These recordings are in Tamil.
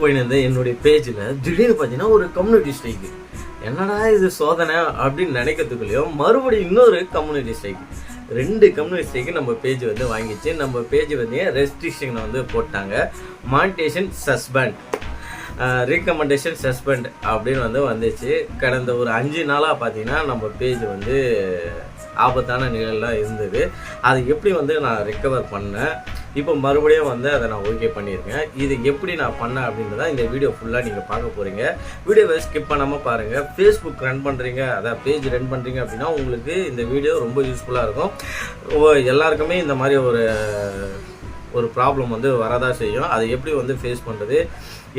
போயிருந்தேன் என்னுடைய பேஜில். திடீர்னு பார்த்தீங்கன்னா ஒரு கம்யூனிட்டி ஸ்ட்ரைக்கு என்னடா இது சோதனை அப்படின்னு நினைக்கிறதுக்குள்ளேயும் மறுபடியும் இன்னொரு கம்யூனிட்டி ஸ்ட்ரைக் ரெண்டு கம்யூனிட்டி ஸ்ட்ரைக்கு நம்ம பேஜ் வந்து வாங்கிச்சு. நம்ம பேஜ் வந்து ரெஸ்ட்ரிக்ஷனை வந்து போட்டாங்க. மானிட்டேஷன் சஸ்பெண்ட் ரீகமெண்டேஷன் சஸ்பெண்ட் அப்படின்னு வந்து வந்துச்சு. கடந்த ஒரு அஞ்சு நாளாக பார்த்தீங்கன்னா நம்ம பேஜ் வந்து ஆபத்தான நிலையெல்லாம் இருந்தது. அதை எப்படி வந்து நான் ரெக்கவர் பண்ணேன்? இப்போ மறுபடியும் வந்து அதை நான் ஓகே பண்ணியிருக்கேன். இது எப்படி நான் பண்ணேன் அப்படின்றத இந்த வீடியோ ஃபுல்லாக நீங்கள் பார்க்க போகிறீங்க வீடியோவை ஸ்கிப் பண்ணாமல் பாருங்கள் ஃபேஸ்புக் ரன் பண்ணுறீங்க அதான் பேஜ் ரன் பண்ணுறீங்க அப்படின்னா உங்களுக்கு இந்த வீடியோ ரொம்ப யூஸ்ஃபுல்லாக இருக்கும். எல்லாருக்குமே இந்த மாதிரி ஒரு ஒரு ப்ராப்ளம் வந்து வரதா செய்யும். அதை எப்படி வந்து ஃபேஸ் பண்ணுறது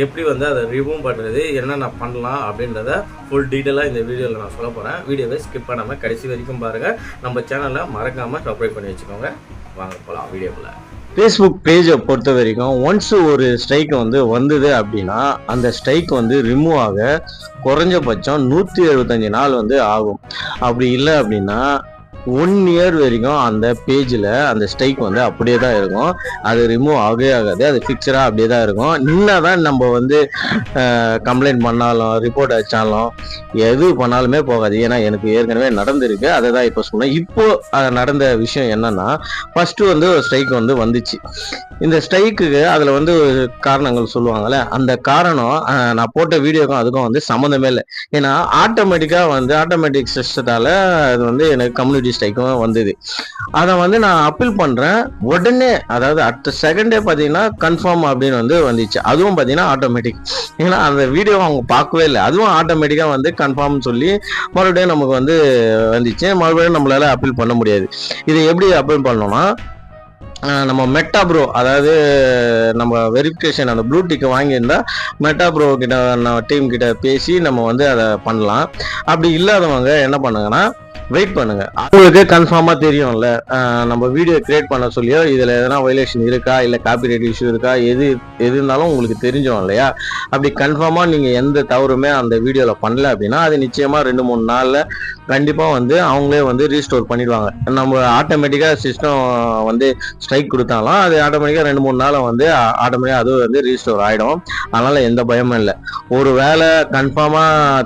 எப்படி வந்து அதை ரிமூவ் பண்ணுறது என்னென்ன பண்ணலாம் அப்படின்றத ஃபுல் டீட்டெயிலாக இந்த வீடியோவில் நான் சொல்ல போகிறேன் வீடியோவை ஸ்கிப் பண்ணாமல் கடைசி வரைக்கும் பாருங்கள் நம்ம சேனலை மறக்காமல் சப்ஸ்கிரைப் பண்ணி வச்சுக்கோங்க. வாங்க போகலாம் வீடியோவில் ஃபேஸ்புக் பேஜை பொறுத்த வரைக்கும் ஒன்ஸ் ஒரு ஸ்ட்ரைக் வந்து வந்தது அப்படின்னா அந்த ஸ்ட்ரைக் வந்து ரிமூவ் ஆக குறைஞ்சபட்சம் நூற்றி எழுபத்தஞ்சு நாள் வந்து ஆகும். அப்படி இல்லை அப்படின்னா ஒன் இயர் வரைக்கும் அந்த பேஜில் அந்த ஸ்ட்ரைக் வந்து அப்படியே தான் இருக்கும். அது ரிமூவ் ஆகவே ஆகாது. அது ஃபிக்ஸடாக அப்படியே தான் இருக்கும். என்ன தான் நம்ம வந்து கம்ப்ளைண்ட் பண்ணாலும் ரிப்போர்ட் அடித்தாலும் எது பண்ணாலுமே போகாது. ஏன்னா எனக்கு ஏற்கனவே நடந்திருக்கு. அதை தான் இப்போ சொன்னேன். இப்போ நடந்த விஷயம் என்னன்னா ஃபர்ஸ்ட் வந்து ஒரு ஸ்ட்ரைக் வந்து வந்துச்சு. இந்த ஸ்ட்ரைக்குக்கு அதில் வந்து காரணங்கள் சொல்லுவாங்கல்ல. அந்த காரணம் நான் போட்ட வீடியோக்கும் அதுக்கும் வந்து சம்மந்தமே இல்லை. ஏன்னா ஆட்டோமேட்டிக்காக வந்து ஆட்டோமேட்டிக் சிஸ்டத்தால் அது வந்து எனக்கு கம்யூனிட்டி ஸ்ட்ரைக்கும் வந்தது. அதை வந்து நான் அப்பீல் பண்ணுறேன் உடனே அதாவது அடுத்த செகண்டே பார்த்தீங்கன்னா கன்ஃபார்ம் அப்படின்னு வந்து வந்துச்சு. அதுவும் பார்த்தீங்கன்னா ஆட்டோமேட்டிக் ஏன்னா அந்த வீடியோ அவங்க பார்க்கவே இல்லை. அதுவும் ஆட்டோமேட்டிக்காக வந்து கன்ஃபார்ம்னு சொல்லி மறுபடியும் நமக்கு வந்து வந்துச்சு. மறுபடியும் நம்மளால அப்பீல் பண்ண முடியாது. இதை எப்படி அப்பீல் பண்ணோம்னா நம்ம மெட்டா ப்ரோ அதாவது நம்ம வெரிஃபிகேஷன் அந்த ப்ளூ டிக்கை வாங்கியிருந்தா மெட்டா ப்ரோ கிட்ட டீம் கிட்ட பேசி நம்ம வந்து அதை பண்ணலாம். அப்படி இல்லாதவங்க என்ன பண்ணுங்கன்னா வெயிட் பண்ணுங்க. உங்களுக்கு கன்ஃபார்மா தெரியும்ல நம்ம வீடியோ கிரியேட் பண்ண சொல்லியோ இதுல எதனா வயலேஷன் இருக்கா இல்ல காப்பிரைட் இஷ்யூ இருக்கா எது எது இருந்தாலும் உங்களுக்கு தெரிஞ்சோம் இல்லையா? அப்படி கன்ஃபார்மா நீங்க எந்த தவறுமே அந்த வீடியோல பண்ணல அப்படின்னா அது நிச்சயமா ரெண்டு மூணு நாள்ல கண்டிப்பா வந்து அவங்களே வந்து ரீஸ்டோர் பண்ணிடுவாங்க. நம்ம ஆட்டோமேட்டிக்கா சிஸ்டம் வந்து ஸ்ட்ரைக் கொடுத்தாலும் அது ஆட்டோமேட்டிக்கா ரெண்டு மூணு நாள் வந்து ஆட்டோமேட்டிக்கா அது வந்து ரீஸ்டோர் ஆயிடும். அதனால எந்த பயமும் இல்லை. ஒரு வேலை கன்ஃபார்மா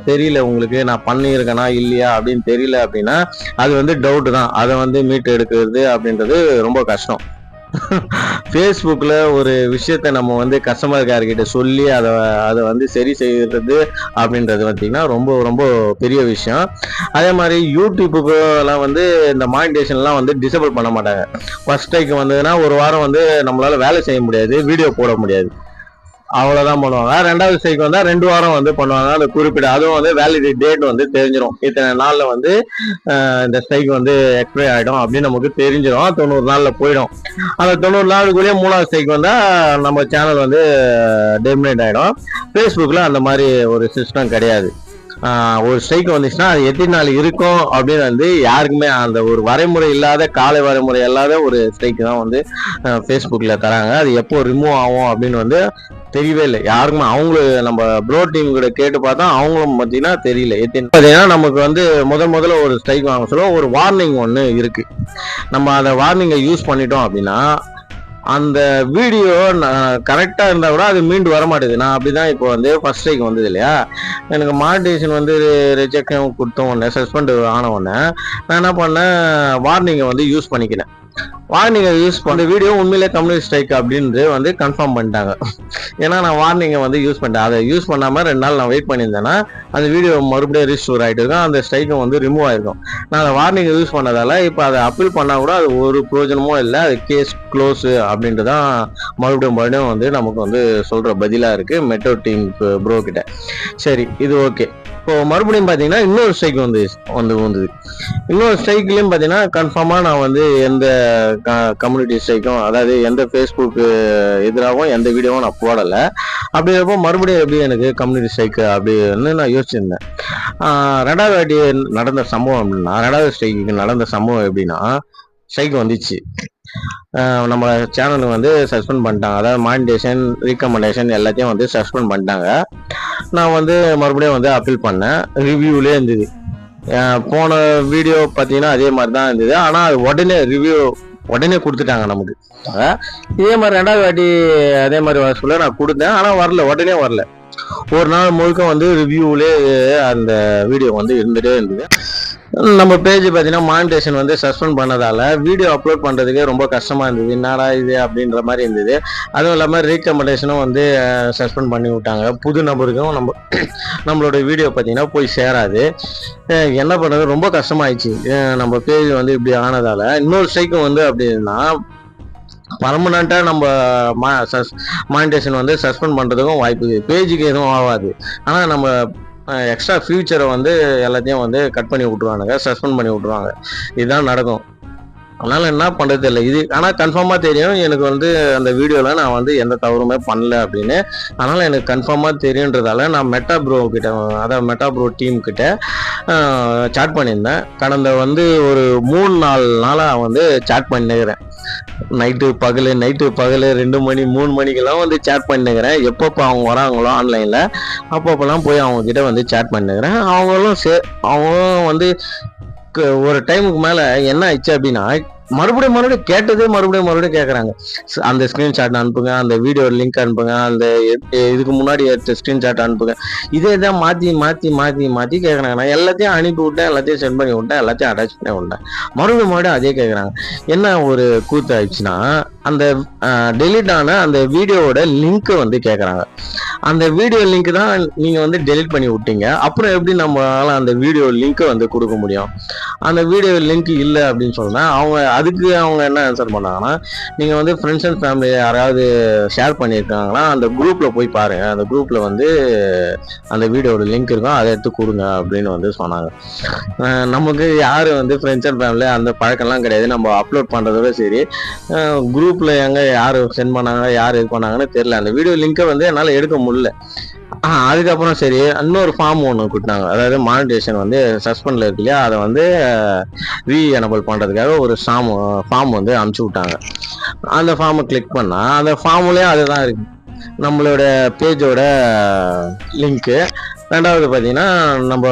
தெரியல உங்களுக்கு நான் பண்ணியிருக்கேனா இல்லையா அப்படின்னு தெரியல அப்படின்னா அது வந்து டவுட் தான். அதை வந்து மீட் எடுக்கிறது அப்படின்றது ரொம்ப கஷ்டம். ஃபேஸ்புக்கில் ஒரு விஷயத்த நம்ம வந்து கஸ்டமர் கேர் கிட்ட சொல்லி அதை அதை வந்து சரி செய்யறது அப்படின்றது பார்த்தீங்கன்னா ரொம்ப ரொம்ப பெரிய விஷயம். அதே மாதிரி யூடியூப்புக்கெல்லாம் வந்து இந்த மானிட்டேஷன்லாம் வந்து டிசபிள் பண்ண மாட்டாங்க. ஃபர்ஸ்ட் டைக்கு வந்ததுன்னா ஒரு வாரம் வந்து நம்மளால் வேலை செய்ய முடியாது வீடியோ போட முடியாது. அவ்வளவுதான் பண்ணுவாங்க. ரெண்டாவது ஸ்ட்ரைக் வந்தா ரெண்டு வாரம் வந்து பண்ணுவாங்க. அந்த குறிப்பிட்ட அதுவும் வந்து வேலிடி டேட் வந்து தெரிஞ்சிடும் இத்தனை நாள்ல வந்து இந்த ஸ்ட்ரைக் வந்து எக்ஸ்பைரி ஆயிடும் அப்படின்னு நமக்கு தெரிஞ்சிடும் தொண்ணூறு நாள்ல போயிடும். அந்த தொண்ணூறு நாளுக்குள்ளேயே மூணாவது ஸ்ட்ரைக் வந்தா நம்ம சேனல் வந்து டெமினேட் ஆயிடும். ஃபேஸ்புக்கில் அந்த மாதிரி ஒரு சிஸ்டம் கிடையாது. ஒரு ஸ்ட்ரைக் வந்துச்சுன்னா அது எத்தனை நாள் இருக்கும் அப்படின்னு வந்து யாருக்குமே அந்த ஒரு வரைமுறை இல்லாத காலை வரைமுறை இல்லாத ஒரு ஸ்ட்ரைக் தான் வந்து ஃபேஸ்புக்கில் தராங்க. அது எப்போ ரிமூவ் ஆகும் அப்படின்னு வந்து தெரியவே இல்லை. யாருக்குமே அவங்களும் நம்ம ப்ரோ டீம் கூட கேட்டு பார்த்தா அவங்களும் பார்த்தீங்கன்னா தெரியல. பார்த்தீங்கன்னா நமக்கு வந்து முதல் முதல்ல ஒரு ஸ்ட்ரைக் வாங்க சொல்ல ஒரு வார்னிங் ஒன்று இருக்கு. நம்ம அதை வார்னிங்கை யூஸ் பண்ணிட்டோம் அப்படின்னா அந்த வீடியோ கரெக்டாக இருந்தால் கூட அது மீண்டு வர மாட்டேது நான் அப்படிதான் இப்போ வந்து ஃபர்ஸ்ட் ஸ்ட்ரைக் வந்தது இல்லையா? எனக்கு மானிட்டேஷன் வந்து ரிஜெக்ஷன் கொடுத்த உடனே சஸ்பெண்ட் ஆன உடனே நான் என்ன பண்ணேன் வார்னிங்கை வந்து யூஸ் பண்ணிக்கினேன். வார்னிங்கை யூஸ் பண்ண வீடியோ உண்மையிலே கம்யூனிஸ்ட் ஸ்ட்ரைக் அப்படின்ட்டு வந்து கன்ஃபார்ம் பண்ணிட்டாங்க. ஏன்னா நான் வார்னிங்கை வந்து யூஸ் பண்ணிட்டேன். அதை யூஸ் பண்ணாமல் ரெண்டு நாள் நான் வெயிட் பண்ணியிருந்தேன்னா அந்த வீடியோ மறுபடியும் ரீஸ்டோர் ஆகிட்டு இருக்கும். அந்த ஸ்ட்ரைக்கும் வந்து ரிமூவ் ஆயிருக்கும். நான் அந்த வார்னிங்கை யூஸ் பண்ணதால இப்போ அதை அப்பீல் பண்ணால் கூட அது ஒரு பிரயோஜனமும் இல்லை. அது கேஸ் க்ளோஸு அப்படின்ட்டு தான் மறுபடியும் மறுபடியும் வந்து நமக்கு வந்து சொல்கிற பதிலாக இருக்குது மெட்ரோ டீம் ப்ரோ கிட்ட. சரி இது ஓகே இப்போ மறுபடியும் பார்த்தீங்கன்னா இன்னொரு ஸ்ட்ரைக் வந்து வந்து வந்தது இன்னொரு ஸ்ட்ரைக்லையும் பார்த்தீங்கன்னா கன்ஃபார்மாக நான் வந்து எந்த கம்யூனிட்டி ஸ்ட்ரைக்கும் அதாவது எந்த ஃபேஸ்புக்கு எதிராகவும் எந்த வீடியோவும் நான் போடலை. அப்படிங்கிறப்போ மறுபடியும் எப்படி எனக்கு கம்யூனிட்டி ஸ்ட்ரைக் அப்படின்னு நான் யோசிச்சிருந்தேன். ரெண்டாவது வாட்டி நடந்த சம்பவம் அப்படின்னா ரெண்டாவது ஸ்ட்ரைக்கு நடந்த சம்பவம் எப்படின்னா ஸ்ட்ரைக் வந்துச்சு. நம்ம சேனலுக்கு வந்து சஸ்பெண்ட் பண்ணிட்டாங்க. அதாவது மானிடேஷன் ரீகமெண்டேஷன் எல்லாத்தையும் வந்து சஸ்பெண்ட் பண்ணிட்டாங்க. நான் வந்து மறுபடியும் வந்து அப்பீல் பண்ணேன். ரிவ்யூலே இருந்தது. போன வீடியோ பார்த்தீங்கன்னா அதே மாதிரி தான் இருந்தது. ஆனால் அது உடனே ரிவ்யூ உடனே கொடுத்துட்டாங்க நமக்கு. இதே மாதிரி ரெண்டாவது வாட்டி அதே மாதிரி வர சொல்ல நான் கொடுத்தேன். ஆனால் வரல. உடனே வரல. ஒரு நாள் முழுக்க வந்து ரிவ்யூவிலே அந்த வீடியோ வந்து இருந்துகிட்டே இருந்தது. நம்ம பேஜ் பார்த்தீங்கன்னா மானிட்டேஷன் வந்து சஸ்பெண்ட் பண்ணதால வீடியோ அப்லோட் பண்ணுறதுக்கே ரொம்ப கஷ்டமாக இருந்தது. என்னடா இது அப்படின்ற மாதிரி இருந்தது. அதுவும் இல்லாமல் ரீகமெண்டேஷனும் வந்து சஸ்பெண்ட் பண்ணி விட்டாங்க. புது நபருக்கும் நம்ம நம்மளோட வீடியோ பார்த்தீங்கன்னா போய் சேராது. என்ன பண்ணுறது ரொம்ப கஷ்டமாயிடுச்சு. நம்ம பேஜ் வந்து இப்படி ஆனதால். இன்னொரு ஸ்ட்ரைக்கும் வந்து அப்படின்னா பர்மனண்ட்டாக நம்ம மா சஸ் மானிட்டேஷன் வந்து சஸ்பெண்ட் பண்ணுறதுக்கும் வாய்ப்பு இருக்குது பேஜுக்கு எதுவும் ஆகாது. ஆனால் நம்ம எக்ஸ்ட்ரா ஃபியூச்சரை வந்து எல்லாத்தையும் வந்து கட் பண்ணி விட்ருவானுங்க சஸ்பெண்ட் பண்ணி விட்ருவாங்க இதுதான் நடக்கும். அதனால என்ன பண்ணுறது இல்லை இது ஆனால் கன்ஃபார்மாக தெரியும். எனக்கு வந்து அந்த வீடியோவில் நான் வந்து எந்த தவறுமே பண்ணல அப்படின்னு. அதனால் எனக்கு கன்ஃபார்மாக தெரியுன்றதால நான் மெட்டா ப்ரோ கிட்ட அதாவது மெட்டா ப்ரோ டீம் கிட்ட சாட் பண்ணியிருந்தேன். கடந்த வந்து ஒரு மூணு நாலு நாளாக வந்து சாட் பண்ணிக்கிறேன் நைட்டு பகல் நைட்டு பகல் ரெண்டு மணி மூணு மணிக்கெல்லாம் வந்து சேட் பண்ணிக்கிறேன் எப்பப்போ அவங்க வராங்களோ ஆன்லைனில் அப்பப்போலாம் போய் அவங்கக்கிட்ட வந்து சேட் பண்ணிக்கிறேன் அவங்களும் சே அவங்களும் வந்து க- ஒரு டைமுக்கு மேலே என்ன ஆயிடுச்சு அப்படின்னா மறுபடியும் மறுபடியும் கேட்டதே மறுபடியும் மறுபடியும் கேட்குறாங்க அந்த ஸ்க்ரீன்ஷாட் அனுப்புங்க அந்த வீடியோ லிங்க் அனுப்புங்க அந்த இதுக்கு முன்னாடி எடுத்த ஸ்க்ரீன்ஷாட் அனுப்புங்க. இதே தான் மாற்றி மாற்றி மாற்றி மாற்றி கேட்குறாங்க நான் எல்லாத்தையும் அனுப்பி விட்டேன் எல்லாத்தையும் சென்ட் பண்ணி விட்டேன் எல்லாத்தையும் அட்டாச் பண்ணி விட்டேன். மறுபடியும் மறுபடியும் அதே கேட்குறாங்க என்ன ஒரு கூத்து ஆயிடுச்சுன்னா அந்த டெலிட் ஆன அந்த வீடியோவோட லிங்க்கை வந்து கேட்குறாங்க அந்த வீடியோ லிங்க் தான் நீங்கள் வந்து டெலிட் பண்ணி விட்டீங்க. அப்புறம் எப்படி நம்மளால் அந்த வீடியோ லிங்க்கை வந்து கொடுக்க முடியும்? அந்த வீடியோ லிங்க் இல்லை அப்படின்னு சொன்னால் அவங்க அதுக்கு அவங்க என்ன ஆன்சர் பண்ணாங்கன்னா நீங்கள் வந்து ஃப்ரெண்ட்ஸ் அண்ட் ஃபேமிலி யாராவது ஷேர் பண்ணியிருக்காங்கன்னா அந்த குரூப்பில் போய் பாருங்கள் அந்த குரூப்பில் வந்து அந்த வீடியோட லிங்க் இருக்கும். அதை எடுத்து கொடுங்க அப்படின்னு வந்து சொன்னாங்க. நமக்கு யார் வந்து ஃப்ரெண்ட்ஸ் அண்ட் ஃபேமிலி அந்த பழக்கம்லாம் கிடையாது. நம்ம அப்லோட் பண்ணுறதோட சரி குரூப்பில் எங்கே யார் சென்ட் பண்ணாங்க யார் இது பண்ணாங்கன்னு தெரில அந்த வீடியோ லிங்க்கை வந்து என்னால் எடுக்க முடியல. அதுக்கப்புறம் சரி இன்னொரு ஃபார்ம் ஒன்று கொடுத்தாங்க. அதாவது மானிட்டேஷன் வந்து சஸ்பெண்டில் இருக்கு இல்லையா? அதை வந்து ரீ எனபிள் பண்ணுறதுக்காக ஒரு ஃபார்ம் ஃபார்ம் வந்து அனுப்பிச்சி விட்டாங்க. அந்த ஃபார்மை கிளிக் பண்ணால் அந்த ஃபார்ம்லேயே அதுதான் இருக்கு. நம்மளோட பேஜோட லிங்க்கு ரெண்டாவது பார்த்தீங்கன்னா நம்ம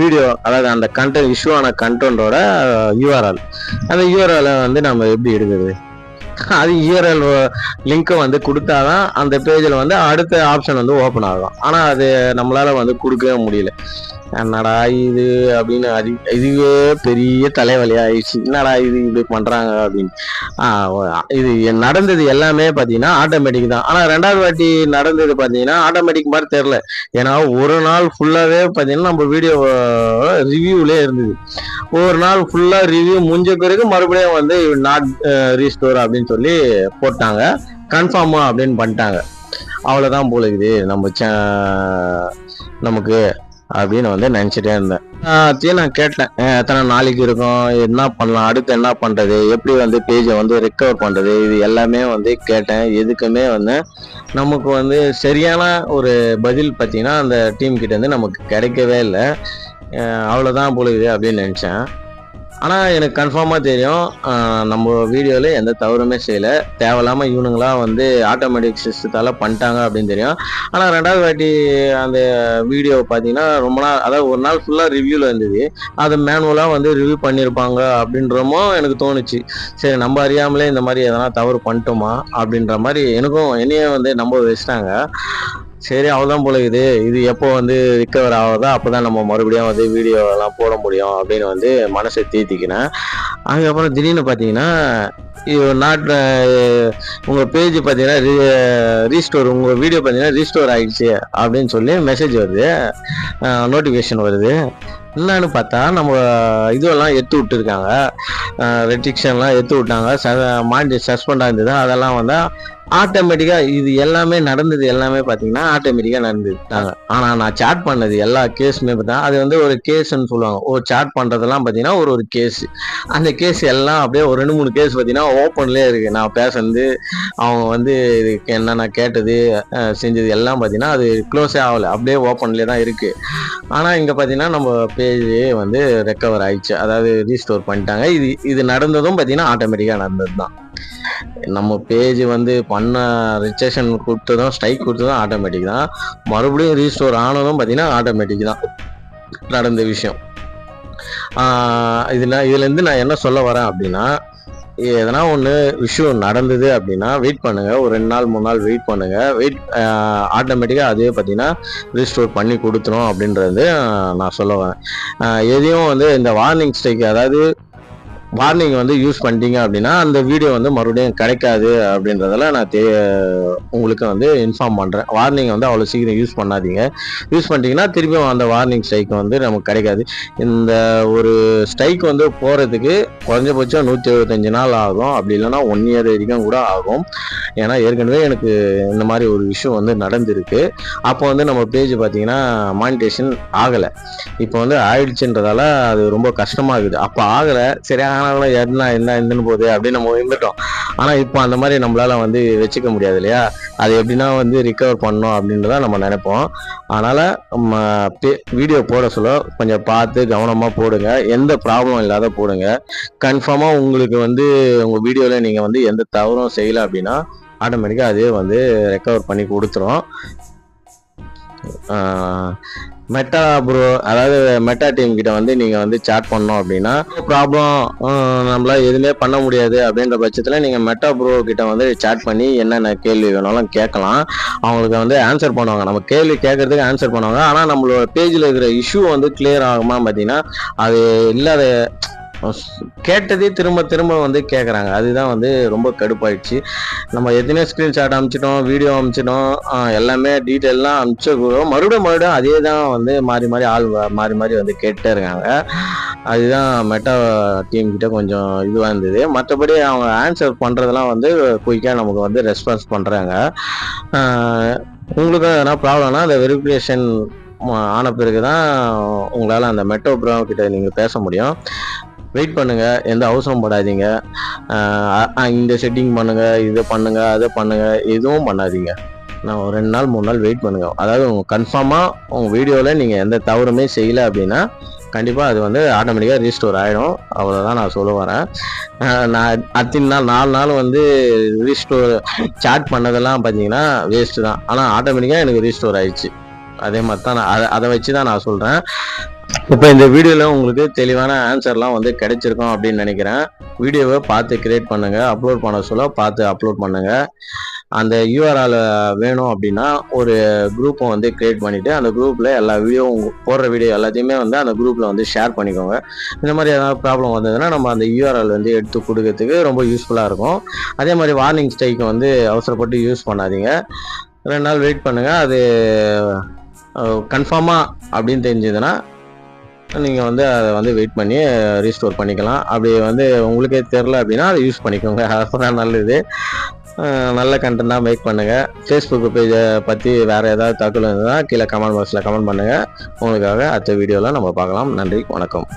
வீடியோ அதாவது அந்த கண்டென்ட் இஷ்யூ ஆன கண்டென்ட்டோட யூஆர்எல் அந்த யூஆர்எலை வந்து நம்ம எப்படி எடுக்கிறது? அது யூஆர்எல் லிங்க்கை வந்து கொடுத்தாதான் அந்த பேஜில் வந்து அடுத்த ஆப்ஷன் வந்து ஓப்பன் ஆகும். ஆனால் அது நம்மளால் வந்து கொடுக்கவே முடியல. என்னடா இது அப்படின்னு அது இதுவே பெரிய தலைவலி ஆயிடுச்சு என்னடா இது இப்படி பண்றாங்க அப்படின்னு. இது நடந்தது எல்லாமே பார்த்தீங்கன்னா ஆட்டோமேட்டிக் தான். ஆனால் ரெண்டாவது வாட்டி நடந்தது பார்த்தீங்கன்னா ஆட்டோமேட்டிக் மாதிரி தெரில ஏன்னா ஒரு நாள் ஃபுல்லாகவே பார்த்தீங்கன்னா நம்ம வீடியோ ரிவ்யூலே இருந்தது. ஒரு நாள் ஃபுல்லாக ரிவ்யூ முடிஞ்ச பிறகு மறுபடியும் வந்து நாட் ரீஸ்டோர் அப்படின்னு சொல்லி போட்டாங்க. கன்ஃபார்மா அப்படின்னு பண்ணிட்டாங்க. அவ்வளோதான் போல இருக்குது. நம்ம நமக்கு அப்படின்னு வந்து நினச்சிட்டே இருந்தேன். அதையும் நான் கேட்டேன். எத்தனை நாளைக்கு இருக்கும்? என்ன பண்ணலாம்? அடுத்து என்ன பண்ணுறது எப்படி வந்து பேஜை வந்து ரெக்கவர் பண்ணுறது இது எல்லாமே வந்து கேட்டேன். எதுக்குமே வந்து நமக்கு வந்து சரியான ஒரு பதில் பார்த்தீங்கன்னா அந்த டீம் கிட்டேருந்து நமக்கு கிடைக்கவே இல்லை. அவ்வளோதான் போலுது அப்படின்னு நினச்சேன். ஆனால் எனக்கு கன்ஃபார்மாக தெரியும். நம்ம வீடியோவில் எந்த தவறுமே செய்யலை. தேவையில்லாமல் இவனுங்களாம் வந்து ஆட்டோமேட்டிக் சிஸ்டத்தால் பண்ணிட்டாங்க அப்படின்னு தெரியும். ஆனால் ரெண்டாவது வாட்டி அந்த வீடியோ பார்த்தீங்கன்னா ரொம்ப நாள் அதாவது ஒரு நாள் ஃபுல்லாக ரிவ்யூவில் இருந்தது. அதை மேனுவலாக வந்து ரிவ்யூ பண்ணியிருப்பாங்க அப்படின்றமோ எனக்கு தோணுச்சு. சரி நம்ம அறியாமலே இந்த மாதிரி எதனா தவறு பண்ணிட்டோமா அப்படின்ற மாதிரி எனக்கும் என்னையே வந்து நம்ப வச்சிட்டாங்க. சரி அவ்வளோதான் போல இது இது எப்போ வந்து ரிக்கவர் ஆகுதோ அப்போ தான் நம்ம மறுபடியும் வந்து வீடியோலாம் போட முடியும் அப்படின்னு வந்து மனசை தேத்திக்கினேன் அதுக்கப்புறம் திடீர்னு பார்த்தீங்கன்னா நாட் உங்கள் பேஜ் பார்த்தீங்கன்னா ரீஸ்டோர் உங்கள் வீடியோ பார்த்தீங்கன்னா ரீஸ்டோர் ஆகிடுச்சு அப்படின்னு சொல்லி மெசேஜ் வருது. நோட்டிஃபிகேஷன் வருது. என்னன்னு பார்த்தா நம்ம இதுவெல்லாம் எடுத்து விட்டுருக்காங்க. ரெட்ரிக்ஷன்லாம் எடுத்து விட்டாங்க. ச மாண்டி சஸ்பெண்டாக இருந்தது அதெல்லாம் வந்து ஆட்டோமேட்டிக்காக இது எல்லாமே நடந்தது எல்லாமே பார்த்தீங்கன்னா ஆட்டோமேட்டிக்காக நடந்துட்டாங்க. ஆனால் நான் சாட் பண்ணது எல்லா கேஸுமே பார்த்தா அது வந்து ஒரு கேஸ்ன்னு சொல்லுவாங்க. ஒரு சாட் பண்ணுறதெல்லாம் பார்த்தீங்கன்னா ஒரு ஒரு கேஸ் அந்த கேஸ் எல்லாம் அப்படியே ஒரு ரெண்டு மூணு கேஸ் பார்த்தீங்கன்னா ஓப்பன்லேயே இருக்குது நான் பேசுனது அவங்க வந்து இதுக்கு என்னென்ன கேட்டது செஞ்சது எல்லாம் பார்த்தீங்கன்னா அது க்ளோஸே ஆகலை. அப்படியே ஓப்பன்லேயே தான் இருக்குது ஆனால் இங்கே பார்த்தீங்கன்னா நம்ம பேஜே வந்து ரெக்கவர் ஆயிடுச்சு. அதாவது ரீஸ்டோர் பண்ணிட்டாங்க. இது இது நடந்ததும் பார்த்தீங்கன்னா ஆட்டோமேட்டிக்காக நடந்தது தான் நம்ம பேஜ் வந்து பண்ண ரிஜெக்ஷன் கொடுத்ததும் ஸ்ட்ரைக் கொடுத்ததும் ஆட்டோமேட்டிக் தான். மறுபடியும் ரீஸ்டோர் ஆனதும் பார்த்தீங்கன்னா ஆட்டோமேட்டிக் தான். நடந்த விஷயம். இதில் இதுலேருந்து நான் என்ன சொல்ல வரேன் அப்படின்னா எதனா ஒன்று விஷயம் நடந்தது அப்படின்னா வெயிட் பண்ணுங்கள் ஒரு ரெண்டு நாள் மூணு நாள் வெயிட் பண்ணுங்கள் வெயிட் ஆட்டோமேட்டிக்காக அதுவே பார்த்தீங்கன்னா ரீஸ்டோர் பண்ணி கொடுத்துரும் அப்படின்றது நான் சொல்லுவேன் எதையும் வந்து இந்த வார்னிங் ஸ்ட்ரைக் அதாவது வார்னிங் வந்து யூஸ் பண்ணிட்டீங்க அப்படின்னா அந்த வீடியோ வந்து மறுபடியும் கிடைக்காது அப்படின்றதெல்லாம் நான் தெ உங்களுக்கு வந்து இன்ஃபார்ம் பண்ணுறேன் வார்னிங் வந்து அவ்வளோ சீக்கிரம் யூஸ் பண்ணாதீங்க. யூஸ் பண்ணிட்டீங்கன்னா திருப்பியும் அந்த வார்னிங் ஸ்ட்ரைக் வந்து நமக்கு கிடைக்காது. இந்த ஒரு ஸ்ட்ரைக் வந்து போகிறதுக்கு குறைஞ்சபட்சம் நூற்றி எழுபத்தஞ்சு நாள் ஆகும். அப்படி இல்லைன்னா ஒன் இயர் வரைக்கும் கூட ஆகும். ஏன்னா ஏற்கனவே எனக்கு இந்த மாதிரி ஒரு விஷயம் வந்து நடந்திருக்கு. அப்போ வந்து நம்ம பேஜ் பார்த்தீங்கன்னா மானிட்டேஷன் ஆகலை. இப்போ வந்து ஆயிடுச்சுன்றதால அது ரொம்ப கஷ்டமாக அப்போ ஆகலை. சரியா ஆனாலும் என்ன என்ன என்னன்னு போகுது அப்படின்னு நம்ம இருந்துட்டோம். ஆனால் இப்போ அந்த மாதிரி நம்மளால வந்து வச்சுக்க முடியாது இல்லையா? அது எப்படின்னா வந்து ரிகவர் பண்ணணும் அப்படின்றத நம்ம நினைப்போம். அதனால் நம்ம வீடியோ போட சொல்ல கொஞ்சம் பார்த்து கவனமாக போடுங்க. எந்த ப்ராப்ளம் இல்லாத போடுங்க. கன்ஃபார்மாக உங்களுக்கு வந்து உங்கள் வீடியோவில் நீங்கள் வந்து எந்த தவறும் செய்யலை அப்படின்னா ஆட்டோமேட்டிக்காக அதே வந்து ரெக்கவர் பண்ணி கொடுத்துரும். மெட்டா ப்ரோ அதாவது மெட்டா டீம் கிட்ட வந்து நீங்கள் வந்து சேட் பண்ணோம் அப்படின்னா ப்ராப்ளம் நம்மளால எதுவுமே பண்ண முடியாது அப்படின்ற பட்சத்தில் நீங்கள் மெட்டா ப்ரோ கிட்ட வந்து சேட் பண்ணி என்னென்ன கேள்வி வேணாலும் கேட்கலாம். அவங்களுக்கு வந்து ஆன்சர் பண்ணுவாங்க. நம்ம கேள்வி கேட்கறதுக்கு ஆன்சர் பண்ணுவாங்க. ஆனால் நம்மளோட பேஜில் இருக்கிற இஷ்யூ வந்து கிளியர் ஆகுமா பார்த்தீங்கன்னா அது இல்லாத கேட்டதே திரும்ப திரும்ப வந்து கேட்குறாங்க அதுதான் வந்து ரொம்ப கடுப்பாயிடுச்சு. நம்ம எத்தனையோ ஸ்க்ரீன்ஷாட் அனுப்பிச்சிட்டோம் வீடியோ அனுப்பிச்சிட்டோம். எல்லாமே டீட்டெயிலாம் அனுப்பிச்ச கூட மறுபடியும் மறுபடியும் அதே தான் வந்து மாறி மாறி ஆள் மாறி மாறி வந்து கேட்டே இருக்காங்க. அதுதான் மெட்டா டீம் கிட்ட கொஞ்சம் இதுவாக இருந்தது. மற்றபடி அவங்க ஆன்சர் பண்ணுறதெல்லாம் வந்து குயிக்காக நமக்கு வந்து ரெஸ்பான்ஸ் பண்ணுறாங்க உங்களுக்கு எதனா ப்ராப்ளம்னா அந்த வெரிஃபிகேஷன் ஆன பிறகு தான் உங்களால் அந்த மெட்டோ ப்ரோ கிட்ட நீங்கள் பேச முடியும். வெயிட் பண்ணுங்கள் எந்த அவசரம் படாதீங்க. இந்த செட்டிங் பண்ணுங்கள் இதை பண்ணுங்கள் அதை பண்ணுங்கள் எதுவும் பண்ணாதீங்க. நான் ஒரு ரெண்டு நாள் மூணு நாள் வெயிட் பண்ணுங்கள் அதாவது உங்கள் கன்ஃபார்மாக உங்கள் வீடியோவில் நீங்கள் எந்த தவறுமே செய்யலை அப்படின்னா கண்டிப்பாக அது வந்து ஆட்டோமேட்டிக்காக ரீஸ்டோர் ஆகிடும் அவ்வளோதான் நான் சொல்ல வரேன். நான் அத்தின் நாள் நாலு நாள் வந்து ரீஸ்டோர் சாட் பண்ணதெல்லாம் பார்த்தீங்கன்னா வேஸ்ட்டு தான். ஆனால் ஆட்டோமேட்டிக்காக எனக்கு ரீஸ்டோர் ஆயிடுச்சு. அதே மாதிரி தான் நான் அதை அதை வச்சு தான் நான் சொல்கிறேன் இப்போ இந்த வீடியோவில் உங்களுக்கு தெளிவான ஆன்சர்லாம் வந்து கிடைச்சிருக்கும் அப்படின்னு நினைக்கிறேன். வீடியோவை பார்த்து கிரியேட் பண்ணுங்க அப்லோட் பண்ண சொல்ல பார்த்து அப்லோட் பண்ணுங்கள் அந்த யூஆர்ஆல் வேணும் அப்படின்னா ஒரு குரூப்பை வந்து கிரியேட் பண்ணிவிட்டு அந்த குரூப்பில் எல்லா வீடியோ போடுற வீடியோ எல்லாத்தையுமே வந்து அந்த குரூப்பில் வந்து ஷேர் பண்ணிக்கோங்க. இந்த மாதிரி ஏதாவது ப்ராப்ளம் வந்ததுன்னா நம்ம அந்த யூஆர்ஆல் வந்து எடுத்து கொடுக்கறதுக்கு ரொம்ப யூஸ்ஃபுல்லாக இருக்கும். அதே மாதிரி வார்னிங் ஸ்டைக்கு வந்து அவசரப்பட்டு யூஸ் பண்ணாதீங்க. ரெண்டு நாள் வெயிட் பண்ணுங்கள் அது கன்ஃபார்மாக அப்படின்னு தெரிஞ்சதுன்னா நீங்கள் வந்து அதை வந்து வெயிட் பண்ணி ரீஸ்டோர் பண்ணிக்கலாம். அப்படி வந்து உங்களுக்கே தெரில அப்படின்னா அதை யூஸ் பண்ணிக்கோங்க. அதுதான் நல்லது. நல்ல கண்டென்ட்டாக மேக் பண்ணுங்கள் ஃபேஸ்புக் பேஜை பற்றி வேறு ஏதாவது தகவல் இருந்தால் கீழே கமெண்ட் பாக்ஸில் கமெண்ட் பண்ணுங்கள் உங்களுக்காக அடுத்த வீடியோவில் நம்ம பார்க்கலாம். நன்றி வணக்கம்.